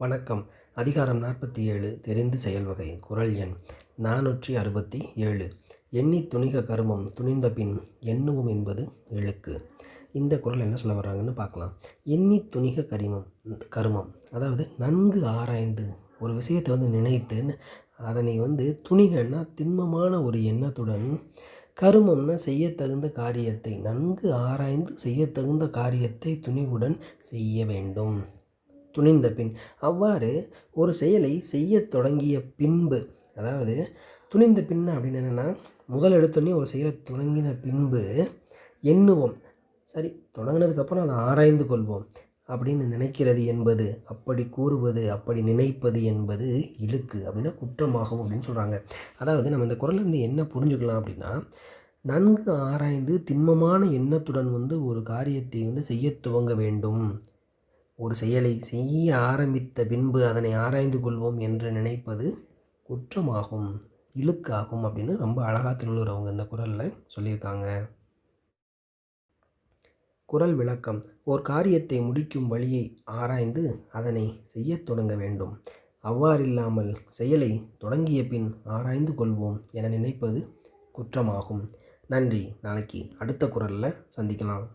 வணக்கம். அதிகாரம் நாற்பத்தி ஏழு தெரிந்து செயல்வகை குரல் எண் நானூற்றி அறுபத்தி ஏழு. எண்ணி துணிக கருமம் துணிந்த பின் எண்ணுவோம் என்பது எழுக்கு இந்த குரல் என்ன சொல்ல வர்றாங்கன்னு பார்க்கலாம். எண்ணி துணிக கரிமம் கருமம். அதாவது நன்கு ஆராய்ந்து ஒரு விஷயத்தை வந்து நினைத்து அதனை வந்து துணிகன்னா திண்மமான ஒரு எண்ணத்துடன் கருமம்னா செய்யத்தகுந்த காரியத்தை நன்கு ஆராய்ந்து செய்ய தகுந்த காரியத்தை துணிவுடன் செய்ய வேண்டும். துணிந்த பின். அவ்வாறு ஒரு செயலை செய்ய தொடங்கிய பின்பு அதாவது துணிந்த பின் அப்படின்னு என்னென்னா முதல் எடுத்தோடனே ஒரு செயலை தொடங்கின பின்பு எண்ணுவோம். சரி தொடங்கினதுக்கப்புறம் அதை ஆராய்ந்து கொள்வோம். அப்படின்னு நினைக்கிறது என்பது அப்படி கூறுவது அப்படி நினைப்பது என்பது இழுக்கு அப்படின்னா குற்றமாகும் அப்படின்னு சொல்கிறாங்க அதாவது நம்ம இந்த குரல்லேருந்து என்ன புரிஞ்சுக்கலாம் அப்படின்னா நன்கு ஆராய்ந்து திண்மமான எண்ணத்துடன் வந்து ஒரு காரியத்தை வந்து செய்ய துவங்க வேண்டும். ஒரு செயலை செய்ய ஆரம்பித்த பின்பு அதனை ஆராய்ந்து கொள்வோம் என்று நினைப்பது குற்றமாகும் இழுக்காகும் அப்படின்னு ரொம்ப அழகாக திருவள்ளுவர் அவங்க இந்த குரலில் சொல்லியிருக்காங்க. குரல் விளக்கம். ஓர் காரியத்தை முடிக்கும் வழியை ஆராய்ந்து அதனை செய்யத் தொடங்க வேண்டும். அவ்வாறில்லாமல் செயலை தொடங்கிய பின் ஆராய்ந்து கொள்வோம் என நினைப்பது குற்றமாகும். நன்றி. நாளைக்கு அடுத்த குரலில் சந்திக்கலாம்.